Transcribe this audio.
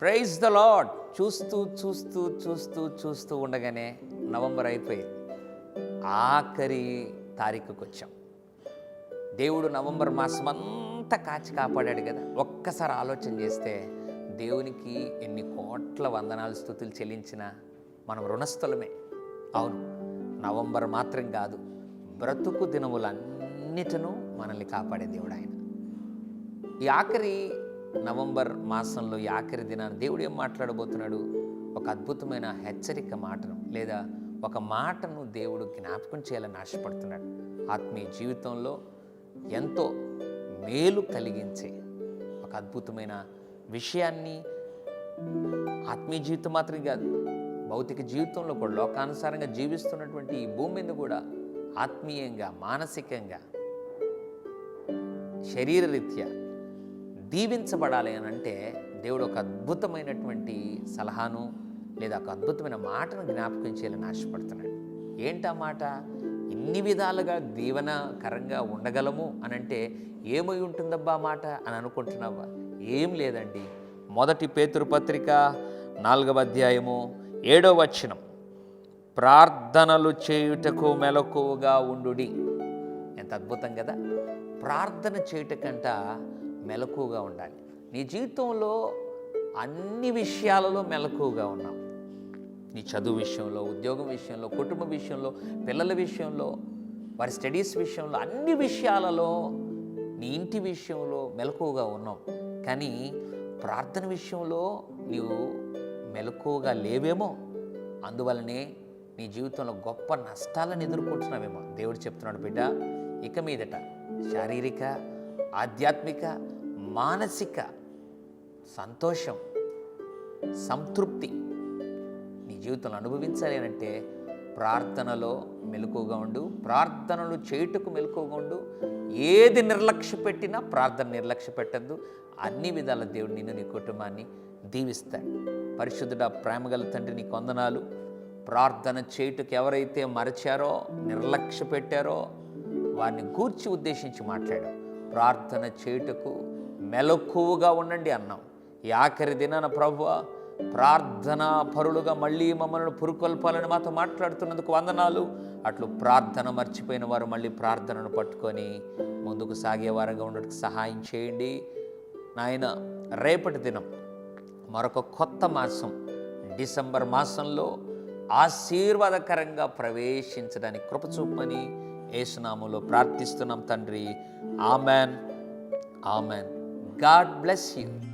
Praise the lord చూస్తూ చూస్తూ చూస్తూ చూస్తూ ఉండగానే నవంబర్ అయిపోయింది. ఆఖరి తారీఖుకి వచ్చాం దేవుడు నవంబర్ మాసం ఎంత కాచి కాపాడాడు కదా. ఒక్కసారి ఆలోచన చేస్తే దేవునికి ఎన్ని కోట్ల వందనాలు స్థుతులు చెల్లించినా మనం రుణస్థలమే. అవును నవంబర్ మాత్రం కాదు బ్రతుకు దినములన్నిటినూ మనల్ని కాపాడే దేవుడు ఆయన. ఈ ఆఖరి నవంబర్ మాసంలో ఈ ఆఖరి దినాన్ని దేవుడు ఏం మాట్లాడబోతున్నాడు? ఒక అద్భుతమైన హెచ్చరిక మాటను లేదా ఒక మాటను దేవుడు జ్ఞాపకం చేయాలని ఆశపడుతున్నాడు. ఆత్మీయ జీవితంలో ఎంతో మేలు కలిగించే ఒక అద్భుతమైన విషయాన్ని ఆత్మీయ జీవితం మాత్రమే కాదు భౌతిక జీవితంలో కూడా లోకానుసారంగా జీవిస్తున్నటువంటి ఈ భూమి మీద కూడా ఆత్మీయంగా మానసికంగా శరీరరీత్యా దీవించబడాలి అని అంటే దేవుడు ఒక అద్భుతమైనటువంటి సలహాను లేదా ఒక అద్భుతమైన మాటను జ్ఞాపకం చేయాలని ఆశపడుతున్నాడు. ఏంటా మాట? ఇన్ని విధాలుగా దీవనకరంగా ఉండగలము అని అంటే ఏమై ఉంటుందబ్బా మాట అని అనుకుంటున్నావా? ఏం లేదండి. మొదటి పేతృపత్రిక నాలుగవ అధ్యాయము ఏడో వచనం. ప్రార్థనలు చేయుటకు మెలకువగా ఉండుడి. ఎంత అద్భుతం కదా! ప్రార్థన చేయుటకంట మెలకువగా ఉండాలి. నీ జీవితంలో అన్ని విషయాలలో మెలకువగా ఉన్నావు. నీ చదువు విషయంలో ఉద్యోగం విషయంలో కుటుంబ విషయంలో పిల్లల విషయంలో వారి స్టడీస్ విషయంలో అన్ని విషయాలలో నీ ఇంటి విషయంలో మెలకువగా ఉన్నావు. కానీ ప్రార్థన విషయంలో నీవు మెలకువగా లేవేమో. అందువలనే నీ జీవితంలో గొప్ప నష్టాలను ఎదుర్కొంటున్నావేమో. దేవుడు చెప్తున్నాడు బిడ్డ ఇక మీదట శారీరక ఆధ్యాత్మిక మానసిక సంతోషం సంతృప్తి జీవితంలో అనుభవించాలి అని అంటే ప్రార్థనలో మెలకుగా ఉండు ప్రార్థనలు చేయుటకు మెలకుగా ఉండు. ఏది నిర్లక్ష్య పెట్టినా ప్రార్థన నిర్లక్ష్య పెట్టద్దు. అన్ని విధాల దేవుడు నిన్ను నీ కుటుంబాన్ని దీవిస్తాడు. పరిశుద్ధుడ ప్రేమగల తండ్రి నీ కొందనాలు ప్రార్థన చేయుటకు ఎవరైతే మరచారో నిర్లక్ష్య పెట్టారో వారిని గూర్చి ఉద్దేశించి మాట్లాడాం. ప్రార్థన చేయుటకు మెలకువగా ఉండండి అన్నాం. ఈ ఆఖరి దినాన ప్రభువా ప్రార్థనా పరులుగా మళ్ళీ మమ్మల్ని పురుకొల్పాలని మాతో మాట్లాడుతున్నందుకు వందనాలు. అట్లు ప్రార్థన మర్చిపోయిన వారు మళ్ళీ ప్రార్థనను పట్టుకొని ముందుకు సాగేవారుగా ఉండడానికి సహాయం చేయండి. నాయన రేపటి దినం మరొక కొత్త మాసం డిసెంబర్ మాసంలో ఆశీర్వాదకరంగా ప్రవేశించడానికి కృప చూపమని ఏసునామంలో ప్రార్థిస్తున్నాం తండ్రి. Amen. Amen. God bless you.